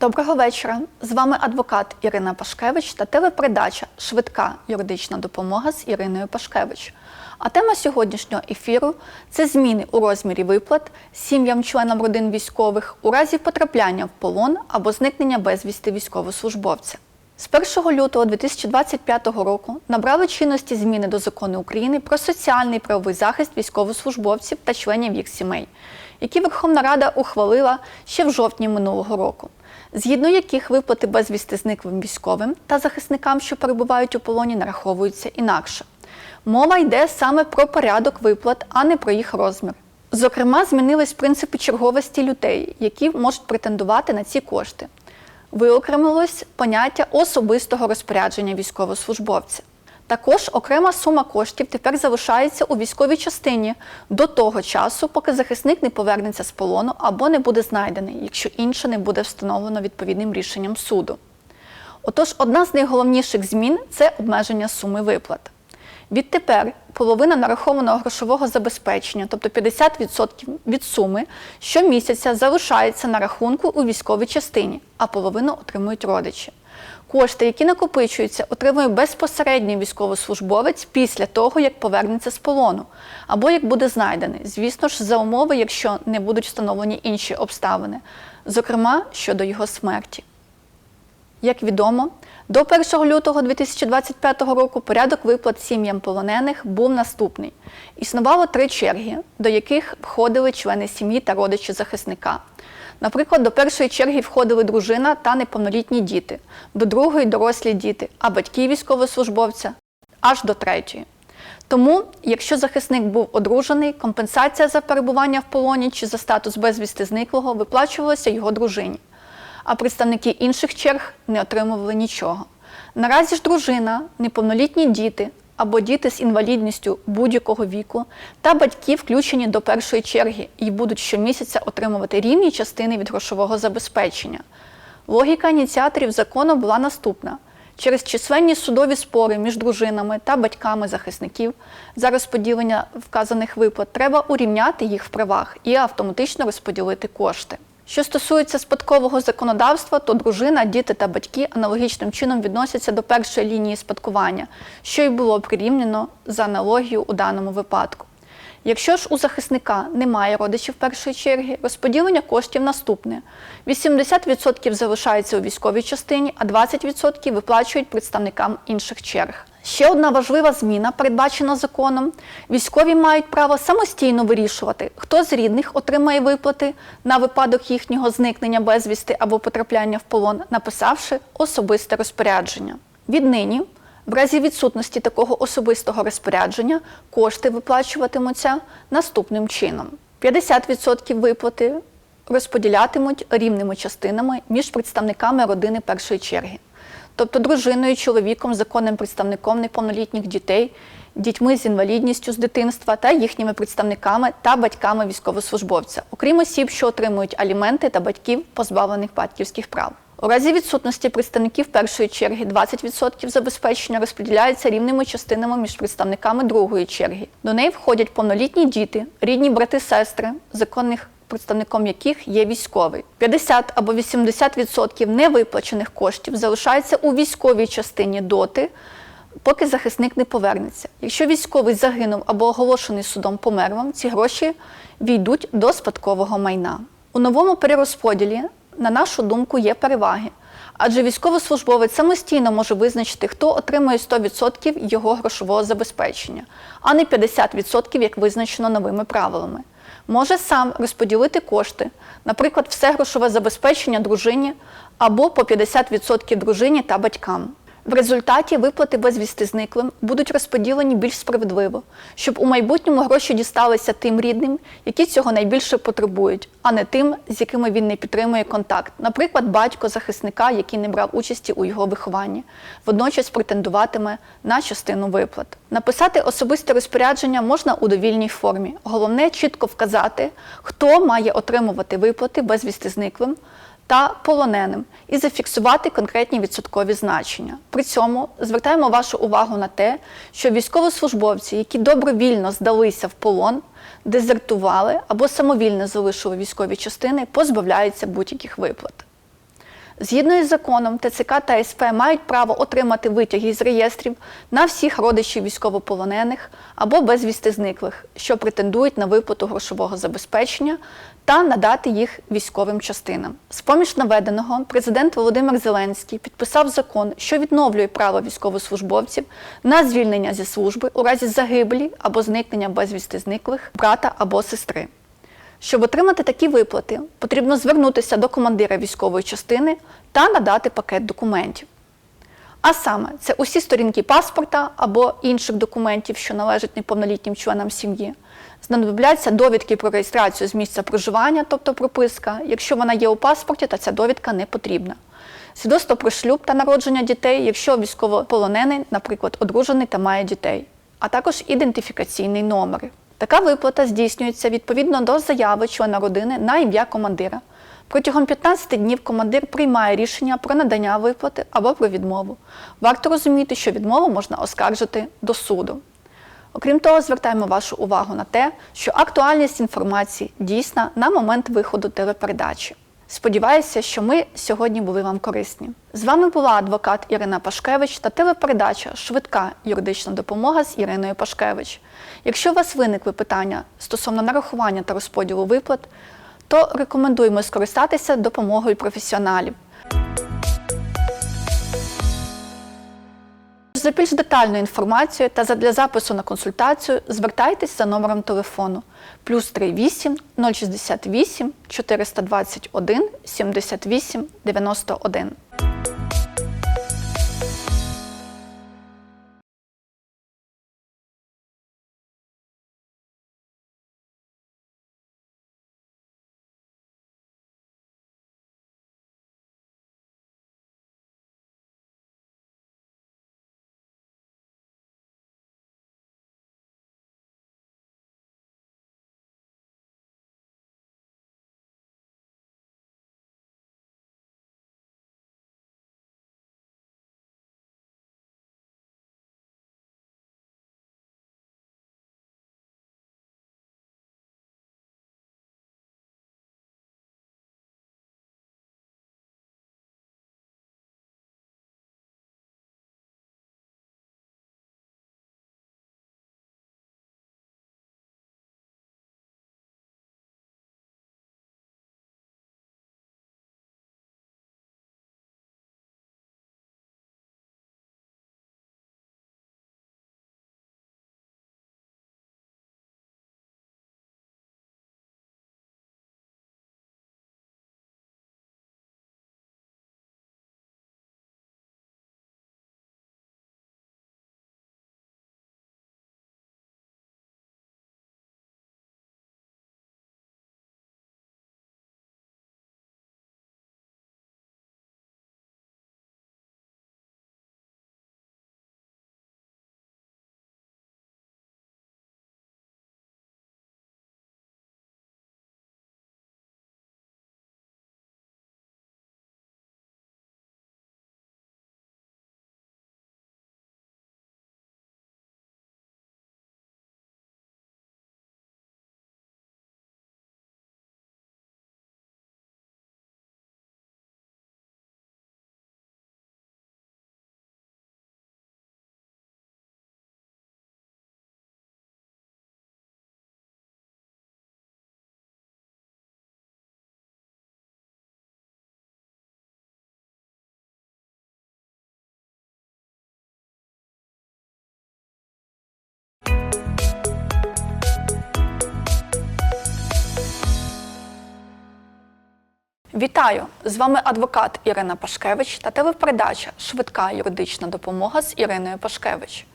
Доброго вечора. З вами адвокат Ірина Пашкевич та телепередача Швидка юридична допомога з Іриною Пашкевич. А тема сьогоднішнього ефіру це зміни у розмірі виплат сім'ям членам родин військових у разі потрапляння в полон або зникнення безвісти військовослужбовця. З 1 лютого 2025 року набрали чинності зміни до закону України про соціальний правовий захист військовослужбовців та членів їх сімей, які Верховна Рада ухвалила ще в жовтні минулого року, згідно яких виплати безвісти зниклим військовим та захисникам, що перебувають у полоні, нараховуються інакше. Мова йде саме про порядок виплат, а не про їх розмір. Зокрема, змінились принципи черговості людей, які можуть претендувати на ці кошти. Виокремилось поняття особистого розпорядження військовослужбовця. Також окрема сума коштів тепер залишається у військовій частині до того часу, поки захисник не повернеться з полону або не буде знайдений, якщо інше не буде встановлено відповідним рішенням суду. Отож, одна з найголовніших змін це обмеження суми виплат. Відтепер половина нарахованого грошового забезпечення, тобто 50% від суми, щомісяця залишається на рахунку у військовій частині, а половину отримують родичі. Кошти, які накопичуються, отримує безпосередньо військовослужбовець після того, як повернеться з полону, або як буде знайдений, звісно ж, за умови, якщо не будуть встановлені інші обставини, зокрема щодо його смерті. Як відомо, до 1 лютого 2025 року порядок виплат сім'ям полонених був наступний. Існувало три черги, до яких входили члени сім'ї та родичі захисника. Наприклад, до першої черги входили дружина та неповнолітні діти, до другої дорослі діти, а батьки військовослужбовця аж до третьої. Тому, якщо захисник був одружений, компенсація за перебування в полоні чи за статус безвісти зниклого виплачувалася його дружині а представники інших черг не отримували нічого. Наразі ж дружина, неповнолітні діти або діти з інвалідністю будь-якого віку та батьки включені до першої черги і будуть щомісяця отримувати рівні частини від грошового забезпечення. Логіка ініціаторів закону була наступна. Через численні судові спори між дружинами та батьками захисників за розподілення вказаних виплат треба урівняти їх в правах і автоматично розподілити кошти. Що стосується спадкового законодавства, то дружина, діти та батьки аналогічним чином відносяться до першої лінії спадкування, що й було прирівняно за аналогію у даному випадку. Якщо ж у захисника немає родичів першої черги, розподілення коштів наступне: 80% залишається у військовій частині, а 20% виплачують представникам інших черг. Ще одна важлива зміна, передбачена законом: військові мають право самостійно вирішувати, хто з рідних отримає виплати на випадок їхнього зникнення безвісти або потрапляння в полон, написавши особисте розпорядження. Віднині, в разі відсутності такого особистого розпорядження, кошти виплачуватимуться наступним чином: 50% виплати розподілятимуть рівними частинами між представниками родини першої черги тобто дружиною, чоловіком, законним представником неповнолітніх дітей, дітьми з інвалідністю з дитинства та їхніми представниками та батьками військовослужбовця, окрім осіб, що отримують аліменти та батьків, позбавлених батьківських прав. У разі відсутності представників першої черги 20% забезпечення розподіляється рівними частинами між представниками другої черги. До неї входять повнолітні діти, рідні брати, сестри, законних представником яких є військовий. 50 або 80% невиплачених коштів залишається у військовій частині доти, поки захисник не повернеться. Якщо військовий загинув або оголошений судом помер вам, ці гроші війдуть до спадкового майна. У новому перерозподілі, на нашу думку, є переваги. Адже військовослужбовець самостійно може визначити, хто отримує 100% його грошового забезпечення, а не 50%, як визначено новими правилами може сам розподілити кошти, наприклад, все грошове забезпечення дружині або по 50% дружині та батькам. В результаті виплати безвісти зниклим будуть розподілені більш справедливо, щоб у майбутньому гроші дісталися тим рідним, які цього найбільше потребують, а не тим, з якими він не підтримує контакт. Наприклад, батько захисника, який не брав участі у його вихованні, водночас претендуватиме на частину виплат. Написати особисте розпорядження можна у довільній формі. Головне чітко вказати, хто має отримувати виплати безвісти зниклим та полоненим і зафіксувати конкретні відсоткові значення. При цьому звертаємо вашу увагу на те, що військовослужбовці, які добровільно здалися в полон, дезертували або самовільно залишили військові частини, позбавляються будь-яких виплат. Згідно із законом, ТЦК та СП мають право отримати витяги з реєстрів на всіх родичів військовополонених або безвісти зниклих, що претендують на виплату грошового забезпечення та надати їх військовим частинам. З поміж наведеного президент Володимир Зеленський підписав закон, що відновлює право військовослужбовців на звільнення зі служби у разі загибелі або зникнення безвісти зниклих брата або сестри. Щоб отримати такі виплати, потрібно звернутися до командира військової частини та надати пакет документів. А саме, це усі сторінки паспорта або інших документів, що належать неповнолітнім членам сім'ї. Знадобляться довідки про реєстрацію з місця проживання, тобто прописка. Якщо вона є у паспорті, то ця довідка не потрібна. Свідоцтво про шлюб та народження дітей, якщо військовополонений, наприклад, одружений та має дітей, а також ідентифікаційний номер. Така виплата здійснюється відповідно до заяви члена родини на ім'я командира. Протягом 15 днів командир приймає рішення про надання виплати або про відмову. Варто розуміти, що відмову можна оскаржити до суду. Окрім того, звертаємо вашу увагу на те, що актуальність інформації дійсна на момент виходу телепередачі. Сподіваюся, що ми сьогодні були вам корисні. З вами була адвокат Ірина Пашкевич та телепередача Швидка юридична допомога з Іриною Пашкевич. Якщо у вас виникли питання стосовно нарахування та розподілу виплат, то рекомендуємо скористатися допомогою професіоналів. За більш детальною інформацією та для запису на консультацію звертайтесь за номером телефону плюс 38 068 421 78 91. Вітаю! З вами адвокат Ірина Пашкевич та телепередача Швидка юридична допомога з Іриною Пашкевич.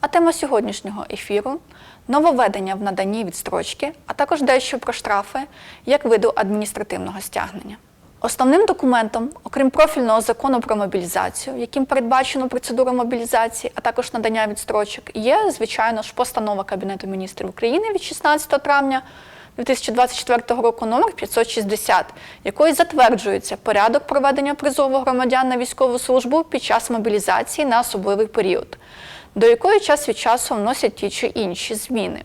А тема сьогоднішнього ефіру нововведення в наданні відстрочки, а також дещо про штрафи як виду адміністративного стягнення. Основним документом, окрім профільного закону про мобілізацію, яким передбачено процедуру мобілізації, а також надання відстрочок, є, звичайно ж, постанова Кабінету міністрів України від 16 травня 2024 року номер 560, якою затверджується порядок проведення призову громадян на військову службу під час мобілізації на особливий період, до якої час від часу вносять ті чи інші зміни.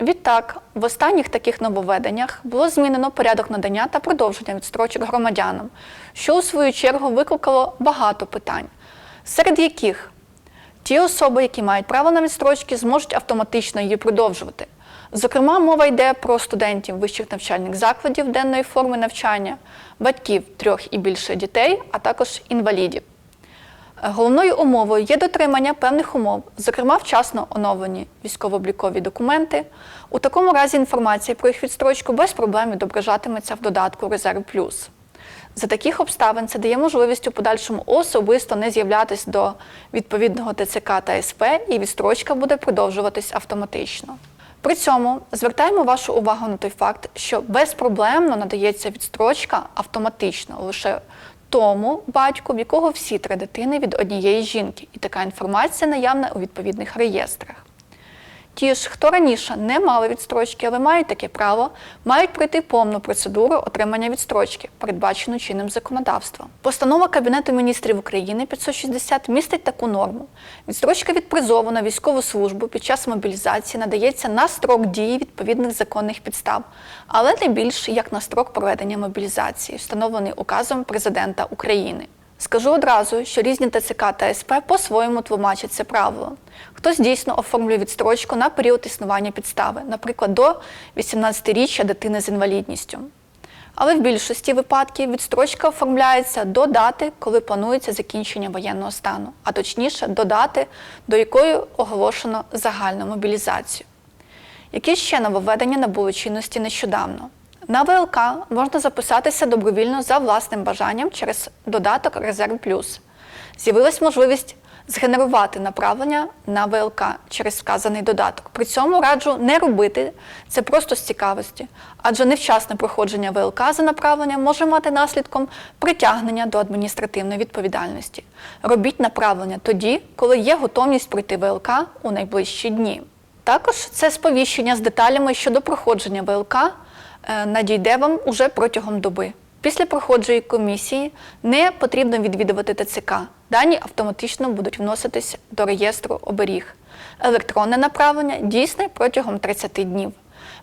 Відтак, в останніх таких нововведеннях було змінено порядок надання та продовження відстрочок громадянам, що у свою чергу викликало багато питань, серед яких ті особи, які мають право на відстрочки, зможуть автоматично її продовжувати. Зокрема, мова йде про студентів вищих навчальних закладів денної форми навчання, батьків трьох і більше дітей, а також інвалідів. Головною умовою є дотримання певних умов, зокрема вчасно оновлені військово-облікові документи. У такому разі інформація про їх відстрочку без проблем відображатиметься в додатку Резерв Плюс. За таких обставин це дає можливість у подальшому особисто не з'являтись до відповідного ТЦК та СП, і відстрочка буде продовжуватись автоматично. При цьому звертаємо вашу увагу на той факт, що безпроблемно надається відстрочка автоматично лише тому батьку, в якого всі три дитини від однієї жінки, і така інформація наявна у відповідних реєстрах. Ті ж, хто раніше не мали відстрочки, але мають таке право, мають пройти повну процедуру отримання відстрочки, передбачену чинним законодавством. Постанова Кабінету міністрів України 560 містить таку норму. Відстрочка від призову на військову службу під час мобілізації надається на строк дії відповідних законних підстав, але не більше як на строк проведення мобілізації, встановлений указом президента України. Скажу одразу, що різні ТЦК та СП по-своєму тлумачать це правило. Хтось дійсно оформлює відстрочку на період існування підстави, наприклад, до 18-річчя дитини з інвалідністю. Але в більшості випадків відстрочка оформляється до дати, коли планується закінчення воєнного стану, а точніше до дати, до якої оголошено загальну мобілізацію. Які ще нововведення набули чинності нещодавно? На ВЛК можна записатися добровільно за власним бажанням через додаток Резерв Плюс. З'явилась можливість згенерувати направлення на ВЛК через вказаний додаток. При цьому раджу не робити це просто з цікавості, адже невчасне проходження ВЛК за направленням може мати наслідком притягнення до адміністративної відповідальності. Робіть направлення тоді, коли є готовність пройти ВЛК у найближчі дні. Також це сповіщення з деталями щодо проходження ВЛК надійде вам уже протягом доби. Після проходжої комісії не потрібно відвідувати ТЦК. Дані автоматично будуть вноситись до реєстру оберіг. Електронне направлення дійсне протягом 30 днів.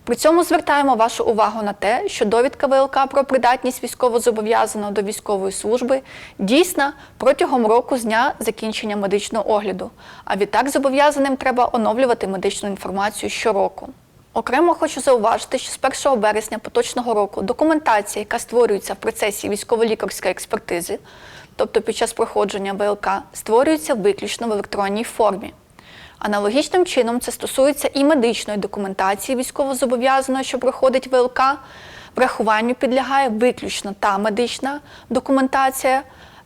При цьому звертаємо вашу увагу на те, що довідка ВЛК про придатність військовозобов'язаного до військової служби дійсна протягом року з дня закінчення медичного огляду. А відтак зобов'язаним треба оновлювати медичну інформацію щороку. Окремо хочу зауважити, що з 1 березня поточного року документація, яка створюється в процесі військово-лікарської експертизи, тобто під час проходження ВЛК, створюється виключно в електронній формі. Аналогічним чином це стосується і медичної документації військовозобов'язаного, що проходить ВЛК. Врахуванню підлягає виключно та медична документація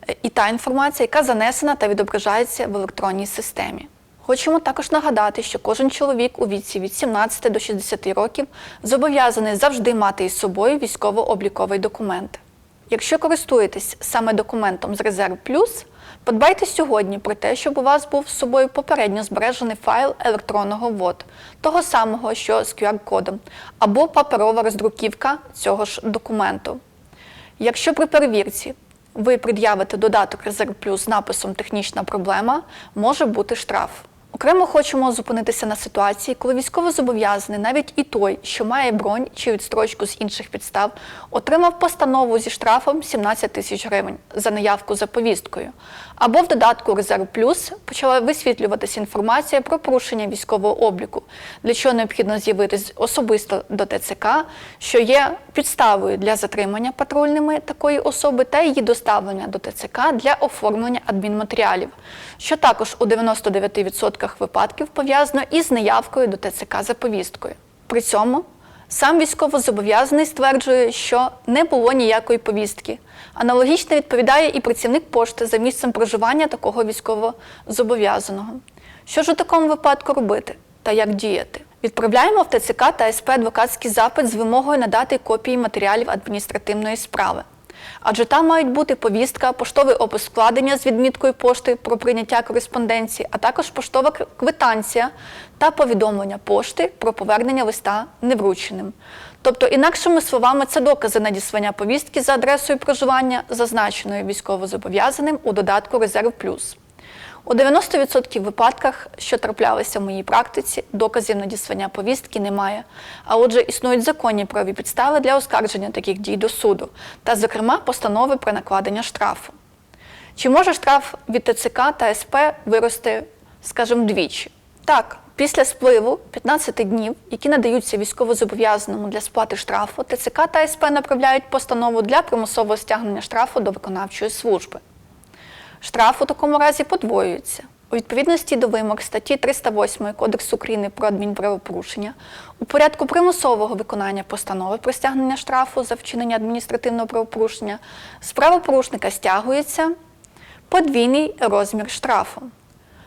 е, і та інформація, яка занесена та відображається в електронній системі. Хочемо також нагадати, що кожен чоловік у віці від 17 до 60 років зобов'язаний завжди мати із собою військово-обліковий документ. Якщо користуєтесь саме документом з Резерв Плюс, подбайте сьогодні про те, щоб у вас був з собою попередньо збережений файл електронного ВОД, того самого, що з QR-кодом, або паперова роздруківка цього ж документу. Якщо при перевірці ви пред'явите додаток Резерв Плюс з написом Технічна проблема, може бути штраф. Окремо хочемо зупинитися на ситуації, коли військовозобов'язаний, навіть і той, що має бронь чи відстрочку з інших підстав, отримав постанову зі штрафом 17 тисяч гривень за неявку за повісткою. Або в додатку Резерв Плюс почала висвітлюватися інформація про порушення військового обліку, для чого необхідно з'явитись особисто до ТЦК, що є підставою для затримання патрульними такої особи та її доставлення до ТЦК для оформлення адмінматеріалів, що також у 99% випадків пов'язано із неявкою до ТЦК за повісткою. При цьому сам військовозобов'язаний стверджує, що не було ніякої повістки. Аналогічно відповідає і працівник пошти за місцем проживання такого військовозобов'язаного. Що ж у такому випадку робити та як діяти? Відправляємо в ТЦК та СП адвокатський запит з вимогою надати копії матеріалів адміністративної справи. Адже там мають бути повістка, поштовий опис вкладення з відміткою пошти про прийняття кореспонденції, а також поштова квитанція та повідомлення пошти про повернення листа неврученим. Тобто, інакшими словами, це докази надіслання повістки за адресою проживання, зазначеною військовозобов'язаним у додатку Резерв Плюс. У 90% випадках, що траплялися в моїй практиці, доказів надіслання повістки немає. А отже, існують законні правові підстави для оскарження таких дій до суду, та, зокрема, постанови про накладення штрафу. Чи може штраф від ТЦК та СП вирости, скажімо, двічі? Так, після спливу 15 днів, які надаються військовозобов'язаному для сплати штрафу, ТЦК та СП направляють постанову для примусового стягнення штрафу до виконавчої служби. Штраф у такому разі подвоюється. У відповідності до вимог статті 308 Кодексу України про адмінправопорушення у порядку примусового виконання постанови про стягнення штрафу за вчинення адміністративного правопорушення з правопорушника стягується подвійний розмір штрафу,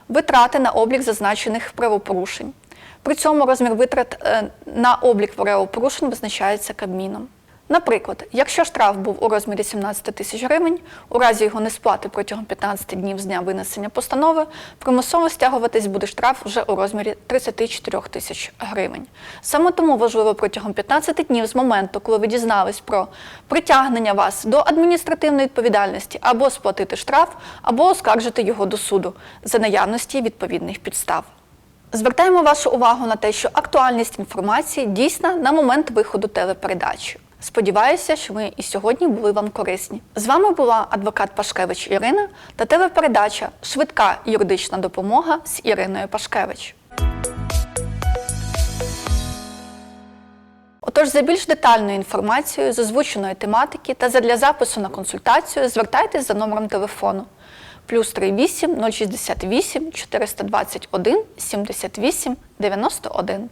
витрати на облік зазначених правопорушень. При цьому розмір витрат е, на облік правопорушень визначається Кабміном. Наприклад, якщо штраф був у розмірі 17 тисяч гривень, у разі його несплати протягом 15 днів з дня винесення постанови, примусово стягуватись буде штраф вже у розмірі 34 тисяч гривень. Саме тому важливо протягом 15 днів з моменту, коли ви дізнались про притягнення вас до адміністративної відповідальності або сплатити штраф, або оскаржити його до суду за наявності відповідних підстав. Звертаємо вашу увагу на те, що актуальність інформації дійсна на момент виходу телепередачі. Сподіваюся, що ми і сьогодні були вам корисні. З вами була адвокат Пашкевич Ірина та телепередача Швидка юридична допомога з Іриною Пашкевич. Отож, за більш детальною інформацією з озвученої тематики та задля запису на консультацію звертайтесь за номером телефону плюс 38 068 421 78 91.